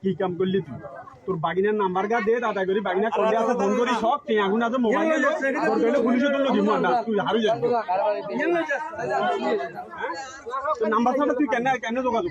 কি কাম করলি তুই? তোর বাগিনার নাম্বার গা দে, দাদা করি, বাগিনা করলে আছে, ফোন করি, সব তুই এখন আছে মোবাইল তোর কইলে পুলিশে তো মর না তুই হারু তোর নাম্বার ছাড়া তুই কেন কেন যোগাযোগ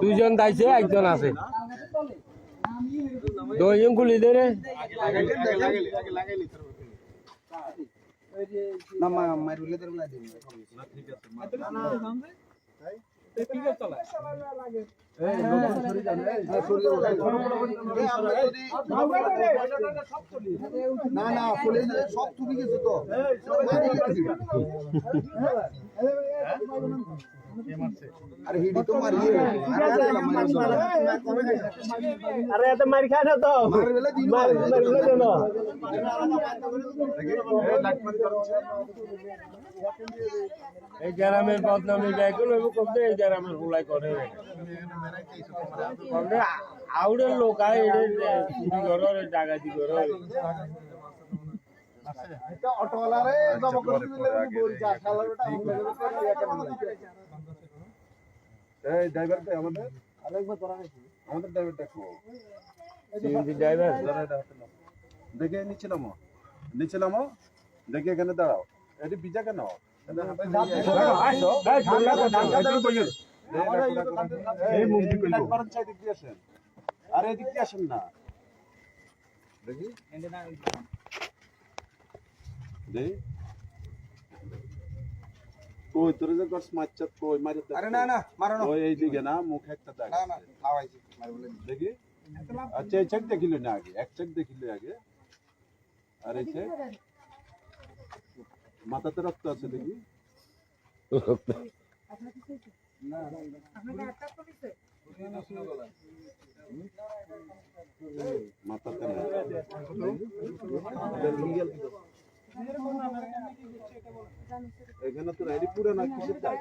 দুইজন দাইছে একজন আছে দুইজন খুলি দে রে না মারুলে না দিন না না সব তুমি গেছে তো আরে হিডি তো মারিয়ে আরে এত মারি খায় না তো। এই গ্রামের বদনামি এবং করতে এই গ্রামের হুলাই করে। আউড়ের লোক আয় চুরি করো ডাকাতি করো। অটোওয়ালারে জমা এই ড্রাইভারটা আমাদের আরেকবার তোরা আমাদের ড্রাইভারটা কো সিএনজি ড্রাইভার দেখে নিচে নামো নিচে নামো দেখে এখানে দাঁড়াও এটি বিজা কেন আরে এদিক দিয়ে আসেন না দেখি দেখি কই তোর যে গস মাচ্চা কই মারি আরে না না মারো না। ওই এই দিকে না মুখ একটা দাগ না মারবলে দেখি। আচ্ছা এই চেক দেখিল না আগে এক চেক দেখিল আগে। আর চেক মাথাতে রক্ত আছে দেখি। মাথাতে না। পুরো না কিসের দাগ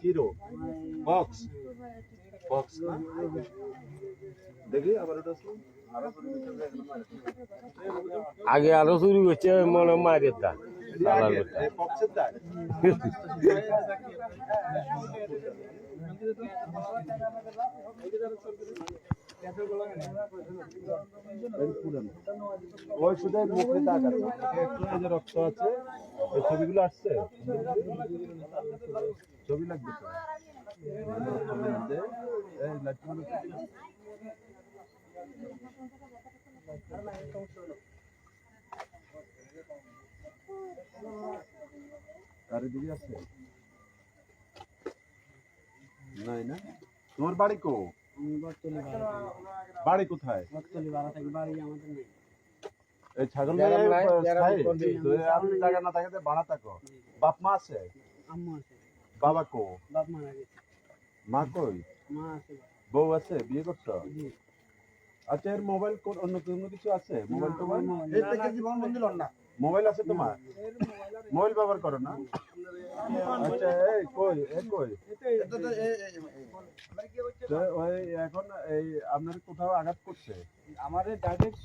হিরো বক্স বক্স দেখি আবার ওটা আগে আরও চুরি করছে মনে বক্সের দাগ এই পুরানো। ওই শুধু মুখে দাগ যে রক্ত আছে, এই ছবিগুলো আসছে? ছবি লাগবে তো? আছে? নাই না? তোমার বাড়ি কো বাড়ি কোথায়? এই ছাগল নাই, না থাকতে ভাড়া থাকো। বাপ মা আছে? বাবা কো? মা কই? বউ আছে? বিয়ে করছ? আচ্ছা এর মোবাইল অন্য কোনো কিছু আছে? মোবাইল এই থেকে জীবন বন্ধু না। মোবাইল আছে তোমার? মোবাইল ব্যবহার করো না। আচ্ছা এই কই এই কই? ওই এখন এই আপনার কোথাও আঘাত করছে? আমার ডাইরেক্ট